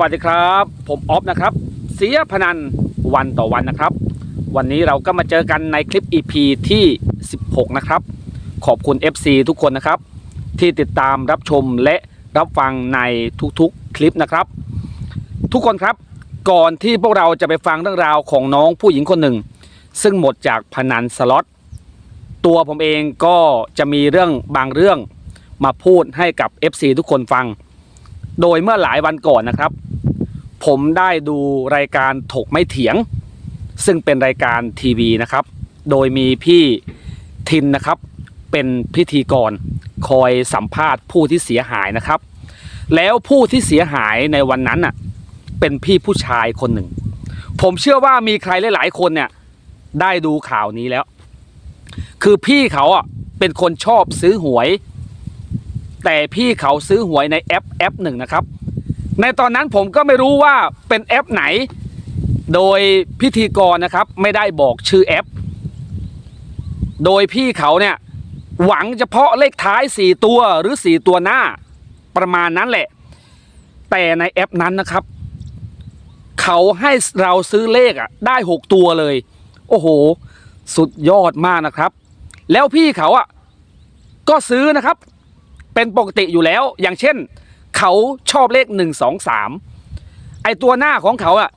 วัสดีครับ ผมออฟนะครับ เสียพนันวันต่อวันนะครับ วันนี้เราก็มาเจอกันในคลิป EP ที่ 16 นะครับ ขอบคุณ FC ทุกคนนะครับ ที่ติดตามรับชมและรับฟังในทุกๆคลิปนะครับ ทุกคนครับก่อนที่พวกเราจะไปฟังเรื่องราวของน้องผู้หญิงคนหนึ่ง ซึ่งหมดจากพนันสล็อตตัวผมเองก็จะมีเรื่องบางเรื่องมาพูดให้กับ FC ทุกคนฟัง โดยเมื่อหลายวันก่อนนะครับ ผมได้ดูรายการถกไม่เถียง ซึ่งเป็นรายการทีวีนะครับ โดยมีพี่ทินนะครับเป็นพิธีกรคอยสัมภาษณ์ผู้ที่เสียหายนะครับ แล้วผู้ที่เสียหายในวันนั้นน่ะเป็นพี่ผู้ชายคนหนึ่ง ผมเชื่อว่ามีใครหลายๆคนเนี่ยได้ดูข่าวนี้แล้ว คือพี่เขาอะเป็นคนชอบซื้อหวย แต่พี่เขาซื้อหวยในแอปแอปหนึ่งนะครับ ในตอนนั้นผมก็ไม่รู้ว่าเป็นแอปไหน โดยพิธีกรนะครับไม่ได้บอกชื่อแอป โดยพี่เขาเนี่ยหวังเฉพาะเลขท้าย 4 ตัวหรือ 4 ตัวหน้าประมาณนั้นแหละ แต่ในแอปนั้นนะครับ เขาให้เราซื้อเลขอะได้ 6 ตัวเลย โอ้โห สุดยอดมากนะครับ แล้วพี่เขาอะก็ซื้อนะครับ เป็นปกติอยู่แล้ว อย่างเช่น เขาชอบเลขหนึ่งสองสามไอตัวหน้าของเขาอะ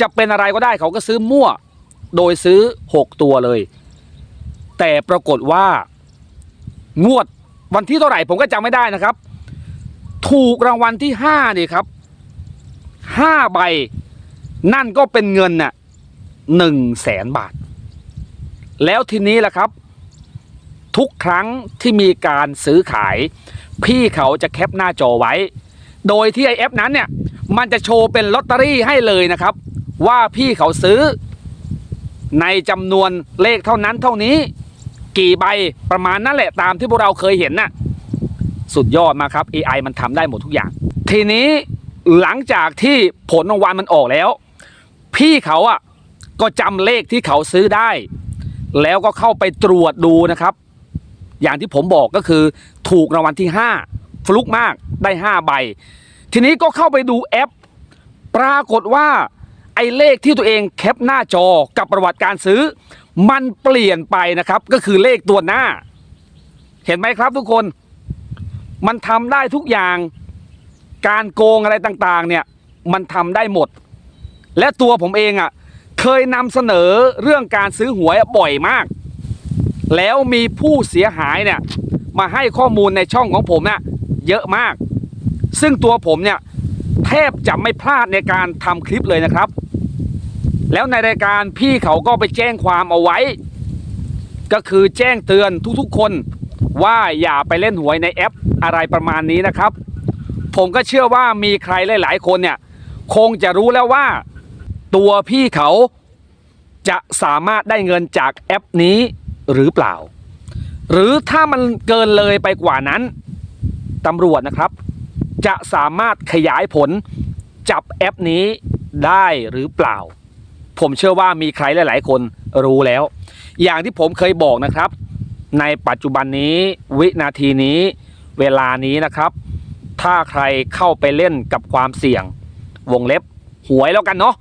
จะเป็นอะไรก็ได้เขาก็ซื้อมั่ว โดยซื้อหกตัวเลย แต่ปรากฏว่างวดวันที่เท่าไหร่ผมก็จำไม่ได้นะครับ ถูกรางวัลที่ห้านี่ครับห้าใบ นั่นก็เป็นเงินน่ะหนึ่งแสนบาท แล้วทีนี้แหละครับ ทุกครั้งที่มีการซื้อขาย พี่เขาจะแคปหน้าจอไว้ โดยที่ไอแอปนั้นเนี่ยมันจะโชว์เป็นลอตเตอรี่ให้เลยนะครับ ว่าพี่เขาซื้อ ในจำนวนเลขเท่านั้นเท่านี้ กี่ใบประมาณนั่นแหละตามที่พวกเราเคยเห็นน่ะสุดยอดมากครับ AI มันทำได้หมดทุกอย่าง ทีนี้หลังจากที่ผลรางวัลมันออกแล้ว พี่เขาอะก็จำเลขที่เขาซื้อได้ แล้วก็เข้าไปตรวจดูนะครับ อย่างที่ผมบอกก็คือถูกรางวัลที่ 5 ฟลุกมากได้ 5 ใบ ทีนี้ก็เข้าไปดูแอป ปรากฏว่าไอ้เลขที่ตัวเองแคปหน้าจอกับประวัติการซื้อ มันเปลี่ยนไปนะครับ ก็คือเลขตัวหน้า เห็นไหมครับทุกคน มันทำได้ทุกอย่างการโกงอะไรต่างๆ เนี่ย มันทำได้หมด และตัวผมเองอะ เคยนำเสนอเรื่องการซื้อหวยบ่อยมาก แล้วมีผู้เสียหายเนี่ยมาให้ข้อมูลในช่องของผมเนี่ยเยอะมาก ซึ่งตัวผมเนี่ยแทบจะไม่พลาดในการทำคลิปเลยนะครับ แล้วในรายการพี่เขาก็ไปแจ้งความเอาไว้ ก็คือแจ้งเตือนทุกๆ คนว่าอย่าไปเล่นหวยในแอปอะไรประมาณนี้นะครับ ผมก็เชื่อว่ามีใครหลาย ๆ คนเนี่ยคงจะรู้แล้วว่า ตัวพี่เขาจะสามารถได้เงินจากแอปนี้ หรือเปล่า หรือถ้ามันเกินเลยไปกว่านั้นตำรวจนะครับ จะสามารถขยายผลจับแอปนี้ได้หรือเปล่า ผมเชื่อว่ามีใครหลาย ๆ คนรู้แล้ว อย่างที่ผมเคยบอกนะครับ ในปัจจุบันนี้วินาทีนี้เวลานี้นะครับ ถ้าใครเข้าไปเล่นกับความเสี่ยง วงเล็บหวยแล้วกันเนาะ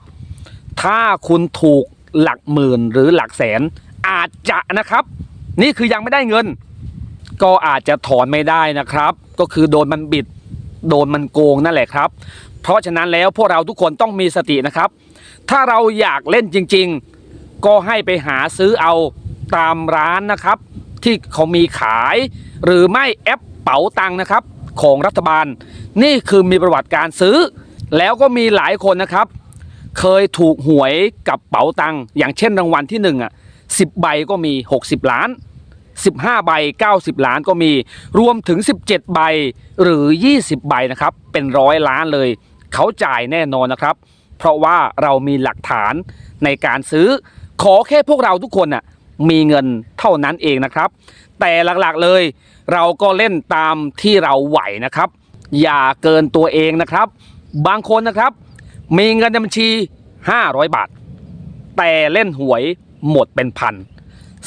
ถ้าคุณถูกหลักหมื่นหรือหลักแสน อาจจะนะครับ นี่คือยังไม่ได้เงิน ก็อาจจะถอนไม่ได้นะครับ ก็คือโดนมันบิด โดนมันโกงนั่นแหละครับ เพราะฉะนั้นแล้วพวกเราทุกคนต้องมีสตินะครับ ถ้าเราอยากเล่นจริง ๆ ก็ให้ไปหาซื้อเอาตามร้านนะครับ ที่เขามีขาย หรือไม่แอปเป๋าตังนะครับ ของรัฐบาล นี่คือมีประวัติการซื้อ แล้วก็มีหลายคนนะครับ เคยถูกหวยกับเป๋าตังอย่างเช่นรางวัลที่1อะ 10 ใบก็มี 60 ล้าน 15 ใบ 90 ล้านก็มี รวมถึง 17 ใบหรือ 20 ใบนะครับ เป็นร้อยล้านเลย เขาจ่ายแน่นอนนะครับ เพราะว่าเรามีหลักฐานในการซื้อ ขอแค่พวกเราทุกคนน่ะมีเงินเท่านั้นเองนะครับ แต่หลักๆเลยเราก็เล่นตามที่เราไหวนะครับ อย่าเกินตัวเองนะครับ บางคนนะครับ มีเงินในบัญชี 500 บาท แต่เล่นหวย หมดเป็นพัน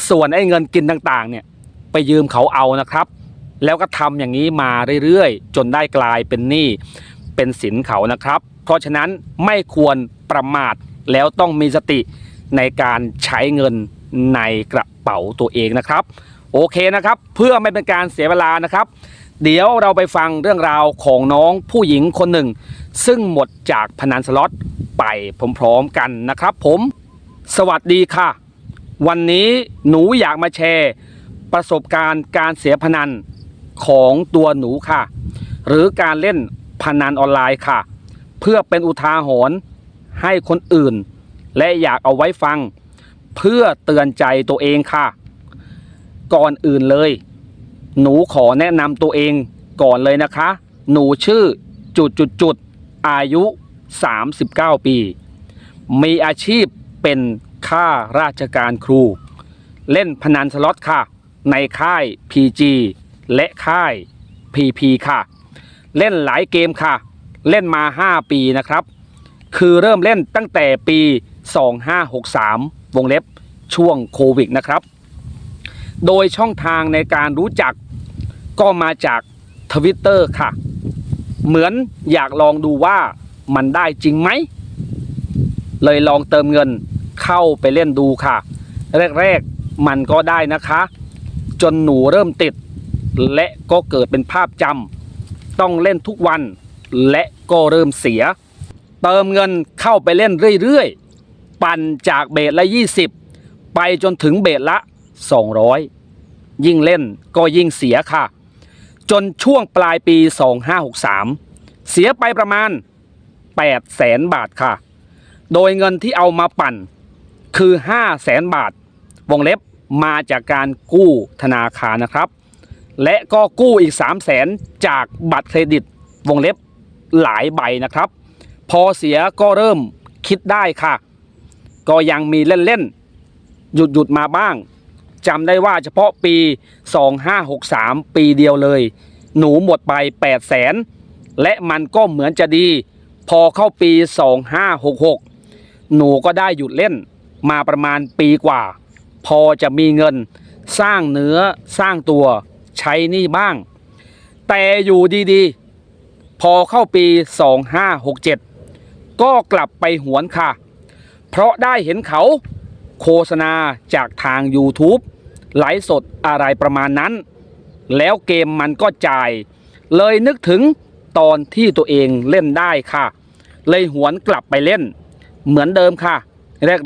ส่วนไอ้เงินกินต่างๆเนี่ยไปยืมเขาเอานะครับ แล้วก็ทำอย่างนี้มาเรื่อยๆ จนได้กลายเป็นหนี้เป็นสินเขานะครับ เพราะฉะนั้นไม่ควรประมาทแล้วต้องมีสติในการใช้เงินในกระเป๋าตัวเองนะครับ โอเคนะครับ เพื่อไม่เป็นการเสียเวลานะครับ เดี๋ยวเราไปฟังเรื่องราวของน้องผู้หญิงคนหนึ่ง ซึ่งหมดจากพนันสล็อตไปพร้อมๆกันนะครับ ผม สวัสดีค่ะ วันนี้หนูอยากมาแชร์ ประสบการณ์การเสียพนันของตัวหนูค่ะ หรือการเล่นพนันออนไลน์ค่ะ เพื่อเป็นอุทาหรณ์ให้คนอื่น และอยากเอาไว้ฟัง เพื่อเตือนใจตัวเองค่ะ ก่อนอื่นเลย หนูขอแนะนำตัวเองก่อนเลยนะคะ หนูชื่อจุดจุดจุดอายุ 39 ปี มีอาชีพเป็น ข้าราชการครู เล่นพนันสล็อตค่ะ ในค่าย PG และค่าย PP ค่ะ เล่นหลายเกมค่ะ เล่นมา 5 ปีนะครับ คือเริ่มเล่นตั้งแต่ปี 2563 วงเล็บช่วงโควิดนะครับ โดยช่องทางในการรู้จักก็มาจากทวิตเตอร์ค่ะ เหมือนอยากลองดูว่ามันได้จริงไหม เลยลองเติมเงิน เข้าไปเล่นดูค่ะ แรกๆมันก็ได้นะคะ จนหนูเริ่มติด และก็เกิดเป็นภาพจำต้องเล่นทุกวัน และก็เริ่มเสีย เติมเงินเข้าไปเล่นเรื่อยๆ ปั่นจากเบสละ 20 ไปจนถึงเบสละ 200 ยิ่งเล่นก็ยิ่งเสียค่ะ จนช่วงปลายปี 2563 เสียไปประมาณ8แสนบาทค่ะ โดยเงินที่เอามาปั่น คือ5แสนบาท วงเล็บมาจากการกู้ธนาคารนะครับ และก็กู้อีก3 0 0แสนจากบัตรเครดิต วงเล็บหลายใบนะครับ พอเสียก็เริ่มคิดได้ค่ะ ก็ยังมีเล่นๆ หยุดหยุดมาบ้างจำได้ว่าเฉพาะปี 2563 ปีเดียวเลย หนูหมดไป8แสนและมันก็เหมือนจะดี พอเข้าปี 2566 หนูก็ได้หยุดเล่น มาประมาณปีกว่า พอจะมีเงินสร้างเนื้อสร้างตัวใช้นี่บ้าง แต่อยู่ดีๆ พอเข้าปี 2567 ก็กลับไปหวนค่ะ เพราะได้เห็นเขาโฆษณาจากทาง YouTube ไลฟ์สดอะไรประมาณนั้น แล้วเกมมันก็จ่าย เลยนึกถึงตอนที่ตัวเองเล่นได้ค่ะ เลยหวนกลับไปเล่น เหมือนเดิมค่ะ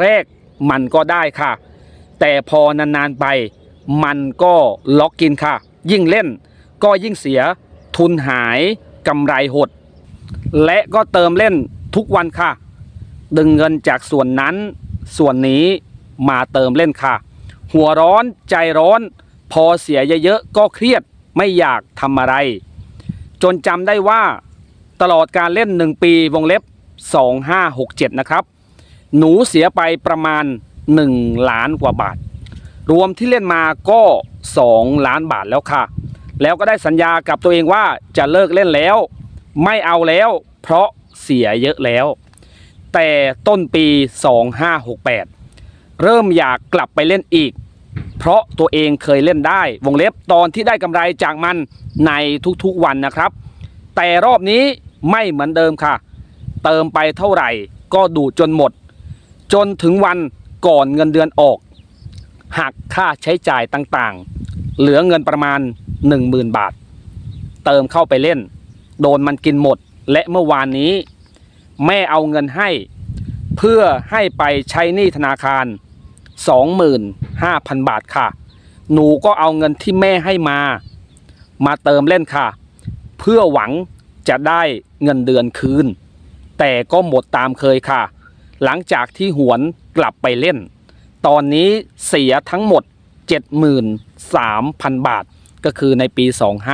แรก ๆ มันก็ได้ค่ะ แต่พอนานๆไป มันก็ล็อกกินค่ะ ยิ่งเล่นก็ยิ่งเสียทุนหายกำไรหด และก็เติมเล่นทุกวันค่ะ ดึงเงินจากส่วนนั้น ส่วนนี้มาเติมเล่นค่ะ หัวร้อนใจร้อน พอเสียเยอะๆก็เครียดไม่อยากทำอะไร จนจำได้ว่าตลอดการเล่น 1 ปีวงเล็บ 2567 นะครับ หนูเสียไปประมาณ 1 ล้านกว่าบาท รวมที่เล่นมาก็ 2 ล้านบาทแล้วค่ะ แล้วก็ได้สัญญากับตัวเองว่าจะเลิกเล่นแล้ว ไม่เอาแล้ว เพราะเสียเยอะแล้ว แต่ต้นปี 2568 เริ่มอยากกลับไปเล่นอีก เพราะตัวเองเคยเล่นได้ วงเล็บตอนที่ได้กำไรจากมันในทุกๆวันนะครับ แต่รอบนี้ไม่เหมือนเดิมค่ะ เติมไปเท่าไหร่ก็ดูดจนหมด จนถึงวันก่อนเงินเดือนออกหักค่าใช้จ่ายต่างๆ เหลือเงินประมาณ 10,000 บาท เติมเข้าไปเล่น โดนมันกินหมด และเมื่อวานนี้ แม่เอาเงินให้ เพื่อให้ไปใช้หนี้ธนาคาร 25,000 บาทค่ะ หนูก็เอาเงินที่แม่ให้มา มาเติมเล่นค่ะ เพื่อหวังจะได้เงินเดือนคืน แต่ก็หมดตามเคยค่ะ หลังจากที่หวนกลับไปเล่น ตอนนี้เสียทั้งหมด 73,000 บาท ก็คือในปี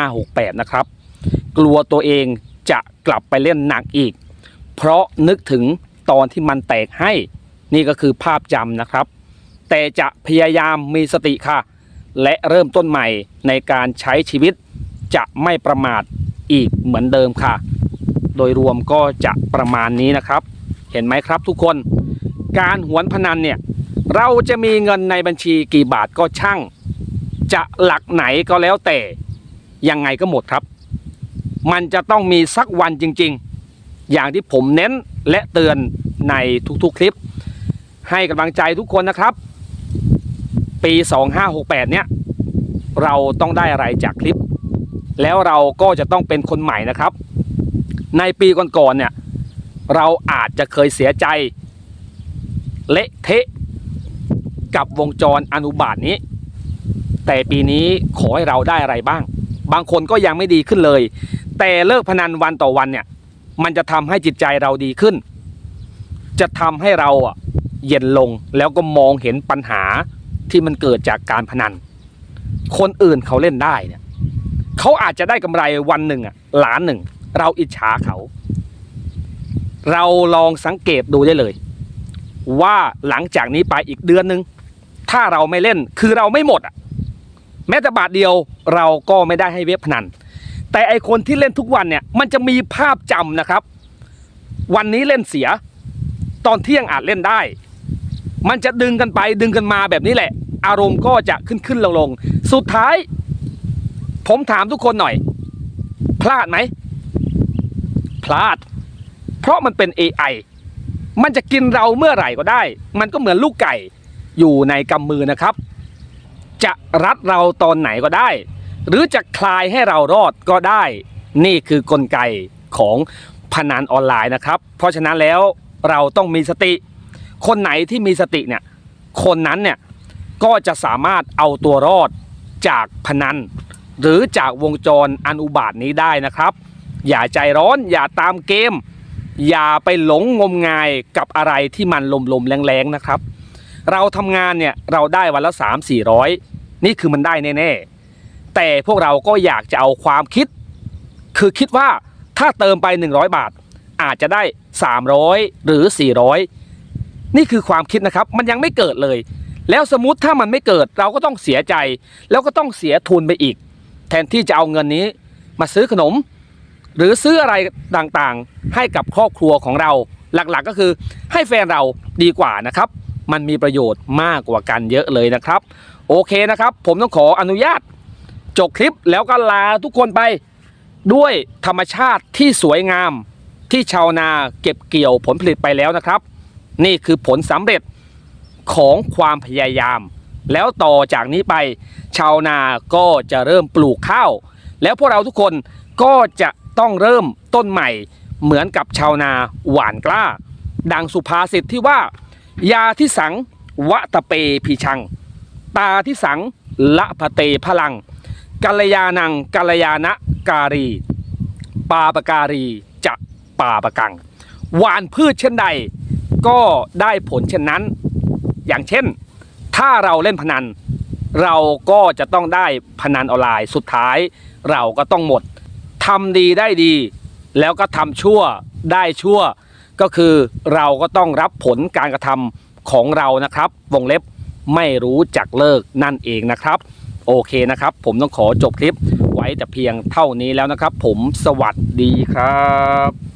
2568 นะครับ กลัวตัวเองจะกลับไปเล่นหนักอีก เพราะนึกถึงตอนที่มันแตกให้ นี่ก็คือภาพจำนะครับ แต่จะพยายามมีสติค่ะ และเริ่มต้นใหม่ในการใช้ชีวิตจะไม่ประมาทอีกเหมือนเดิมค่ะ โดยรวมก็จะประมาณนี้นะครับ เห็นไหมครับทุกคน การหวนพนันเนี่ยเราจะมีเงินในบัญชีกี่บาทก็ช่าง จะหลักไหนก็แล้วแต่ยังไงก็หมดครับ มันจะต้องมีสักวันจริง ๆ อย่างที่ผมเน้นและเตือนในทุกๆคลิป ให้กำลังใจทุกคนนะครับ ปี 2568 เนี่ยเราต้องได้อะไรจากคลิป แล้วเราก็จะต้องเป็นคนใหม่นะครับ ในปีก่อนๆเนี่ย เราอาจจะเคยเสียใจ เละเทะ กับวงจรอนุบาตนี้ แต่ปีนี้ขอให้เราได้อะไรบ้าง บางคนก็ยังไม่ดีขึ้นเลย แต่เลิกพนันวันต่อวันเนี่ย มันจะทำให้จิตใจเราดีขึ้น จะทำให้เราอะเย็นลงแล้วก็มองเห็นปัญหาที่มันเกิดจากการพนัน คนอื่นเขาเล่นได้เนี่ยเขาอาจจะได้กำไรวันหนึ่งอะล้านหนึ่ง เราอิจฉาเขา เราลองสังเกตดูได้เลย ว่าหลังจากนี้ไปอีกเดือนหนึ่งถ้าเราไม่เล่นคือเราไม่หมดอะแม้แต่บาทเดียวเราก็ไม่ได้ให้เว็บพนัน แต่ไอคนที่เล่นทุกวันเนี่ยมันจะมีภาพจำนะครับ วันนี้เล่นเสีย ตอนเที่ยงอาจเล่นได้ มันจะดึงกันไปดึงกันมาแบบนี้แหละ อารมณ์ก็จะขึ้นขึ้นลงลงสุดท้าย ผมถามทุกคนหน่อย พลาดไหมพลาด เพราะมันเป็น AI มันจะกินเราเมื่อไหร่ก็ได้ มันก็เหมือนลูกไก่อยู่ในกำมือนะครับ จะรัดเราตอนไหนก็ได้ หรือจะคลายให้เรารอดก็ได้ นี่คือกลไกของพนันออนไลน์นะครับ เพราะฉะนั้นแล้วเราต้องมีสติ คนไหนที่มีสติเนี่ย คนนั้นเนี่ยก็จะสามารถเอาตัวรอดจากพนัน หรือจากวงจรอันอุบาทนี้ได้นะครับ อย่าใจร้อนอย่าตามเกม อย่าไปหลงงมงายกับอะไรที่มันลมๆแรงๆนะครับ เราทำงานเนี่ยเราได้วันละ 3 4 0 0 นี่คือมันได้แน่ๆ แต่พวกเราก็อยากจะเอาความคิด คือคิดว่าถ้าเติมไป 100 บาท อาจจะได้ 300 หรือ 400 นี่คือความคิดนะครับ มันยังไม่เกิดเลย แล้วสมมติถ้ามันไม่เกิดเราก็ต้องเสียใจ แล้วก็ต้องเสียทุนไปอีก แทนที่จะเอาเงินนี้มาซื้อขนม หรือซื้ออะไรต่างๆ ให้กับครอบครัวของเรา หลักๆก็คือให้แฟนเราดีกว่านะครับ มันมีประโยชน์มากกว่ากันเยอะเลยนะครับ โอเคนะครับ ผมต้องขออนุญาตจบคลิปแล้วก็ลาทุกคนไปด้วยธรรมชาติที่สวยงามที่ชาวนาเก็บเกี่ยวผลผลิตไปแล้วนะครับ นี่คือผลสำเร็จของความพยายาม แล้วต่อจากนี้ไป ชาวนาก็จะเริ่มปลูกข้าว แล้วพวกเราทุกคนก็จะ ต้องเริ่มต้นใหม่เหมือนกับชาวนาหวานกล้า ดังสุภาษิตที่ว่า ยาที่สังวะตะเปพีชัง ตาที่สังละพะเตพลังกัลยาณังกัลยาณการี ปาปการีจะปาปะกัง หวานพืชเช่นใด ก็ได้ผลเช่นนั้น อย่างเช่น ถ้าเราเล่นพนัน เราก็จะต้องได้พนันออนไลน์สุดท้าย เราก็ต้องหมด ทำดีได้ดี แล้วก็ทำชั่วได้ชั่ว ก็คือเราก็ต้องรับผลการกระทำของเรานะครับ วงเล็บไม่รู้จักเลิกนั่นเองนะครับ โอเคนะครับ ผมต้องขอจบคลิปไว้แต่เพียงเท่านี้แล้วนะครับ ผมสวัสดีครับ